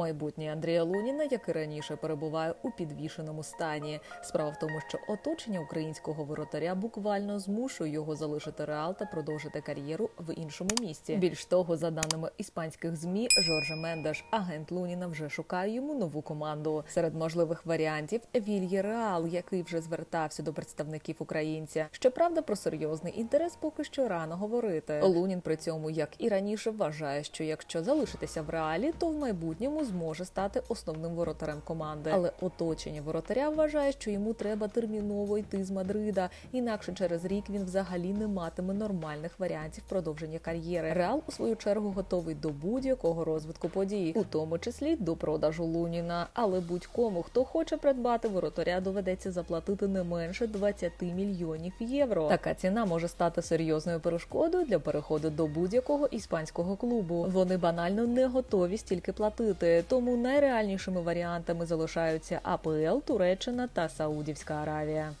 Майбутнє Андрія Луніна, як і раніше, перебуває у підвішеному стані. Справа в тому, що оточення українського воротаря буквально змушує його залишити реал та продовжити кар'єру в іншому місці. Більш того, за даними іспанських змі, Жорже Мендеш, агент Луніна, вже шукає йому нову команду. Серед можливих варіантів Вільє Реал, який вже звертався до представників українця. Щоправда, про серйозний інтерес поки що рано говорити. Лунін при цьому, як і раніше, вважає, що якщо залишитися в реалі, то в майбутньому зможе стати основним воротарем команди. Але оточення воротаря вважає, що йому треба терміново йти з Мадрида, інакше через рік він взагалі не матиме нормальних варіантів продовження кар'єри. Реал у свою чергу готовий до будь-якого розвитку подій, у тому числі до продажу Луніна. Але будь-кому, хто хоче придбати воротаря, доведеться заплатити не менше 20 мільйонів євро. Така ціна може стати серйозною перешкодою для переходу до будь-якого іспанського клубу. Вони банально не готові стільки платити, тому найреальнішими варіантами залишаються АПЛ, Туреччина та Саудівська Аравія.